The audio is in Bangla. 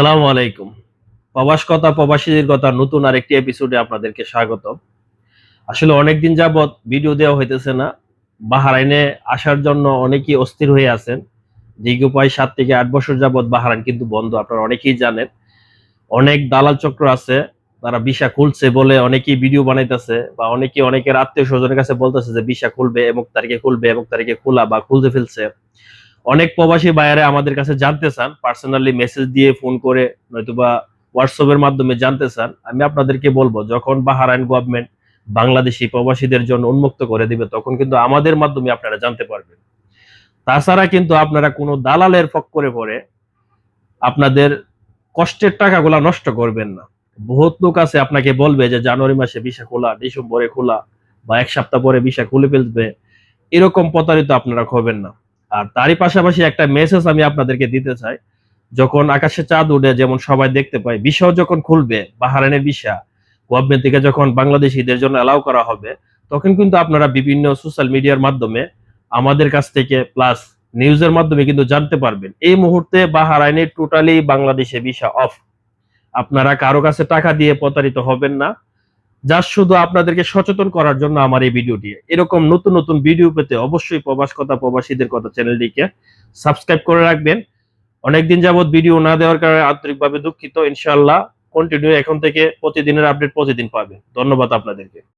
সালামু আলাইকুম। প্রবাস কথা, প্রবাসীদের কথা নতুন আরেকটি এপিসোডে আপনাদেরকে স্বাগত আসলে অনেকদিন যাবত ভিডিও দেওয়া হইতেছে না। বাহারাইনে আসার জন্য অনেকেই অস্থির হয়ে আছেন। দীর্ঘ প্রায় সাত থেকে আট বছর যাবত বাহারাইন কিন্তু বন্ধ, আপনারা অনেকেই জানেন। অনেক দালাল চক্র আছে, তারা ভিসা খুলছে বলে অনেকেই ভিডিও বানাইতেছে বা অনেকেই অনেকের আত্মীয় স্বজনের কাছে বলতেছে যে ভিসা খুলবে এবং তারিখে খুলবে এবং তারিখে খোলা বা খুলতে ফেলছে। অনেক প্রবাসী বাইরে আমাদের কাছে জানতে চান পার্সোনালি মেসেজ দিয়ে ফোন করে নয়তোবা হোয়াটসঅ্যাপের মাধ্যমে জানতে চান, আমি আপনাদেরকে বলব, যখন বাহারাইন গভর্নমেন্ট বাংলাদেশি প্রবাসীদের জন্য উন্মুক্ত করে দিবে, তখন কিন্তু আমাদের মাধ্যমে আপনারা জানতে পারবেন। তাছাড়া কিন্তু আপনারা কোনো দালালের ফক্করে পরে আপনাদের কষ্টের টাকাগুলা নষ্ট করবেন না। বহুত লোক আছে আপনাকে বলবে যে জানুয়ারি মাসে ভিসা খোলা, ডিসেম্বরে খোলা বা এক সপ্তাহ পরে ভিসা খুলে ফেলবে, এরকম প্রতারিত আপনারা হবেন না। আর তারই পাশাপাশি একটা মেসেজ আমি আপনাদেরকে দিতে চাই। যখন আকাশে চাঁদ উঠে, যেমন সবাই দেখতে পায় বিষয় যখন খুলবে বাহারানের বিষা গভর্নমেন্ট থেকে যখন বাংলাদেশিদের জন্য অ্যালাউ করা হবে, তখন কিন্তু আপনারা বিভিন্ন সোশ্যাল মিডিয়ার মাধ্যমে আমাদের কাছ থেকে প্লাস নিউজের মাধ্যমে কিন্তু জানতে পারবেন। এই মুহূর্তে বাহারাইনে টোটালি বাংলাদেশে ভিসা অফ আপনারা কারও কাছে টাকা দিয়ে প্রতারিত হবেন না। যা শুধু আপনাদেরকে সচেতন করার জন্য আমার এই ভিডিওটি। এরকম নতুন নতুন ভিডিও পেতে অবশ্যই প্রবাস কথা প্রবাসীদের কথা চ্যানেলটিকে সাবস্ক্রাইব করে রাখবেন। অনেকদিন যাবত ভিডিও না দেওয়ার কারণে আন্তরিকভাবে দুঃখিত। ইনশাল্লাহ কন্টিনিউ এখন থেকে প্রতিদিনের আপডেট প্রতিদিন পাবে ধন্যবাদ আপনাদেরকে।